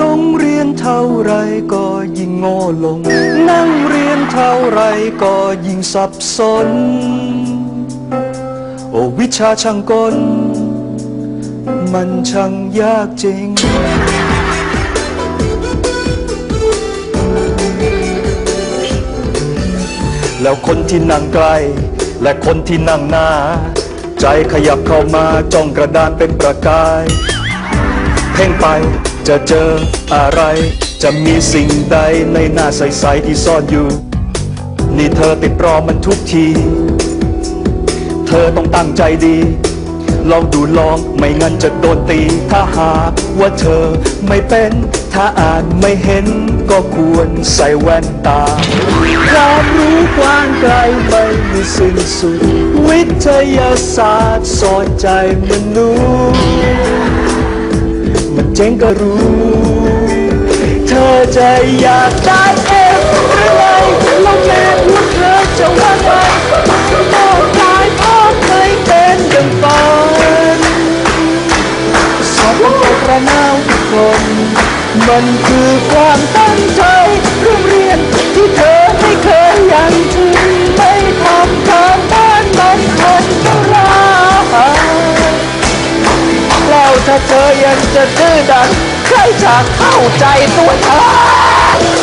ลงเรียนเท่าไรก็ยิ่งโง่ลง นั่งเรียนเท่าไรก็ยิ่งสับสน โอ้วิชาช่างกล มันช่างยากจริงแล้วคนที่นั่งไกลและคนที่นั่งหน้า ใจขยับเข้ามาจ้องกระดานเป็นประกาย เพ่งไป จะเจออะไร จะมีสิ่งใดในหน้าใสๆที่ซ่อนอยู่ นี่เธอติดรอมันทุกที เธอต้องตั้งใจดี ลองดูลองไม่งั้นจะโดนตี ถ้าหากว่าเธอไม่เป็น ถ้าอ่านไม่เห็นก็ควรใส่แว่นตาความรู้กว้างไกลไม่มีสิ้นสุด วิทยาศาสตร์สอนใจมนุษย์ เจ๋งก็รู้ เธอจะอยากได้เองหรือไงลองแม่พวกเธอจะว่าไงโลกกายพ่อเคยเป็นดังฝันสอบลงไปกระนาวทุกคน มันคือความตั้งใจเรื่องเรียน ถ้าเธอยังจะดื้อดันใครจะเข้าใจตัวเธอ